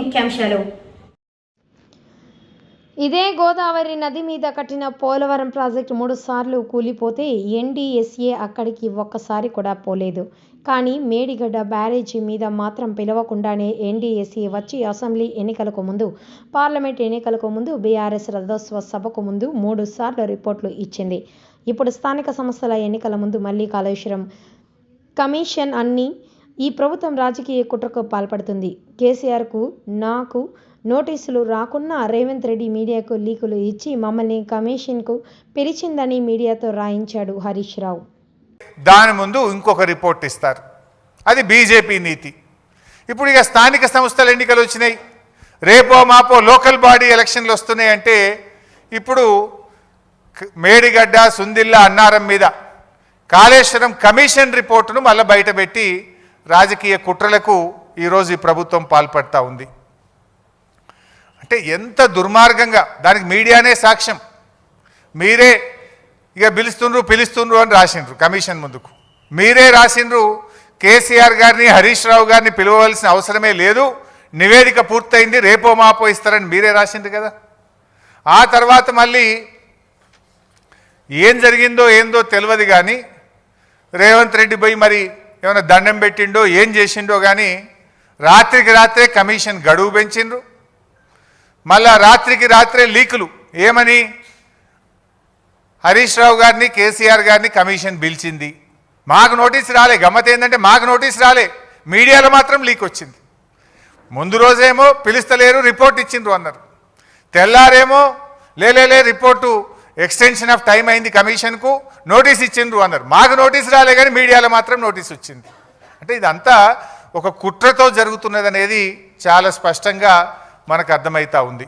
ముఖ్యాంశాలు. ఇదే గోదావరి నది మీద కట్టిన పోలవరం ప్రాజెక్టు మూడు సార్లు కూలిపోతే ఎన్డీఎస్ఏ అక్కడికి ఒక్కసారి కూడా పోలేదు. కానీ మేడిగడ్డ బ్యారేజీ మీద మాత్రం పిలవకుండానే ఎన్డీఎస్ఏ వచ్చి అసెంబ్లీ ఎన్నికలకు ముందు పార్లమెంట్ ఎన్నికలకు ముందు బీఆర్ఎస్ రథోత్సవ సభకు ముందు మూడు సార్లు రిపోర్ట్లు ఇచ్చింది. ఇప్పుడు స్థానిక సంస్థల ఎన్నికల ముందు మళ్ళీ కాళేశ్వరం కమిషన్ అన్ని ఈ ప్రభుత్వం రాజకీయ కుట్రకు పాల్పడుతుంది. కేసీఆర్కు నాకు నోటీసులు రాకున్నా రేవంత్ రెడ్డి మీడియాకు లీకులు ఇచ్చి మమ్మల్ని కమిషన్కు పిలిచిందని మీడియాతో రాయించాడు హరీష్ రావు. దాని ముందు ఇంకొక రిపోర్ట్ ఇస్తారు. అది బీజేపీ నీతి. ఇప్పుడు ఇక స్థానిక సంస్థల ఎన్నికలు వచ్చినాయి. రేపో మాపో లోకల్ బాడీ ఎలక్షన్లు వస్తున్నాయి అంటే ఇప్పుడు మేడిగడ్డ సుందిల్ల అన్నారం మీద కాళేశ్వరం కమిషన్ రిపోర్టును మళ్ళీ బయటపెట్టి రాజకీయ కుట్రలకు ఈరోజు ఈ ప్రభుత్వం పాల్పడతా ఉంది. అంటే ఎంత దుర్మార్గంగా దానికి మీడియానే సాక్ష్యం. మీరే ఇక పిలుస్తుండ్రు పిలుస్తుండ్రు అని రాసిండ్రు కమిషన్ ముందుకు. మీరే రాసిండ్రు కేసీఆర్ గారిని హరీష్ రావు గారిని పిలవవలసిన అవసరమే లేదు నివేదిక పూర్తయింది రేపో మాపో ఇస్తారని మీరే రాసింది కదా. ఆ తర్వాత మళ్ళీ ఏం జరిగిందో ఏందో తెలియదు కానీ రేవంత్ రెడ్డి పోయి మరి ఏమైనా దండం పెట్టిండో ఏం చేసిండో కానీ రాత్రికి రాత్రే కమిషన్ గడువు పెంచిండ్రు. మళ్ళా రాత్రికి రాత్రే లీకులు. ఏమని? హరీష్ రావు గారిని కేసీఆర్ గారిని కమిషన్ పిలిచింది. మాకు నోటీస్ రాలే. గమ్మత ఏంటంటే మాకు నోటీస్ రాలే. మీడియాలో మాత్రం లీక్ వచ్చింది. ముందు రోజేమో పిలుస్తలేరు రిపోర్ట్ ఇచ్చిండ్రు అన్నారు తెల్లారేమో లేలే రిపోర్టు ఎక్స్టెన్షన్ ఆఫ్ టైం అయింది కమిషన్కు నోటీస్ ఇచ్చిండ్రు అన్నారు. మాకు నోటీస్ రాలే కానీ మీడియాలో మాత్రం నోటీస్ వచ్చింది. అంటే ఇదంతా ఒక కుట్రతో జరుగుతున్నది అనేది చాలా స్పష్టంగా మనకు అర్థమవుతా ఉంది.